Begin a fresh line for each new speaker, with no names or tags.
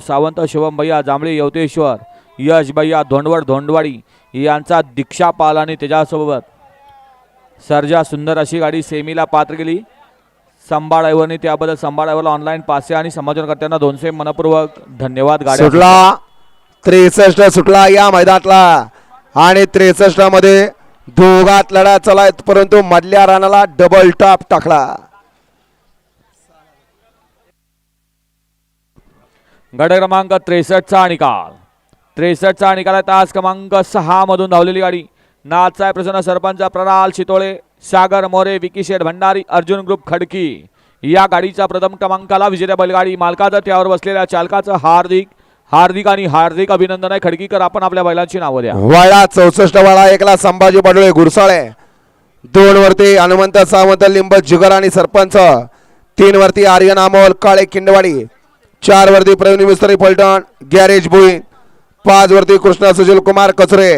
सावंत शुभम भैया जांभळे यवतेश्वर यश भैया धोंडवड धोंडवाडी यांचा दीक्षा पाल आणि त्याच्यासोबत. सर्जा सुंदर अशी गाडी सेमीला पात्र केली. संभाळ ड्रायव्हरने त्याबद्दल संभाळ ड्रायव्हरला ऑनलाईन पासे आणि समाजकर्त्यांना दोनशे मनपूर्वक धन्यवाद. गाडी
सुटला. त्रेसष्ट सुटला या मैदानातला. आणि त्रेसष्टमध्ये दोघात लढा चला परंतु मधल्या रानाला डबल टॉप टाकला.
गट क्रमांक त्रेसष्टचा निकाल. त्रेसष्टचा निकाल आहे. तास क्रमांक सहा मधून धावलेली गाडी. नाथसाहेब प्रसन्न सरपंच प्रणाल शितोळे सागर मोरे विकी शेठ भंडारी अर्जुन ग्रुप खडकी. या गाडीचा प्रथम क्रमांकाला विजेत्या बैलगाडी मालकाचा त्यावर बसलेल्या चालकाचं हार्दिक हार्दिक आणि हार्दिक अभिनंदन आहे. खडकीकर आपण आपल्या बैलांची नावं द्या.
वळा चौसष्ट वाडा एकला संभाजी बडोळे घुरसाळे दोन वरती हनुमंत सावंत लिंब जुगर आणि सरपंच. तीन वरती आर्यन अमोल काळे किंडवाडी. चार वरती प्रवीण मिस्त्री पलटण गॅरेज भुई पाच वरती कृष्णा सुशील कुमार कचरे.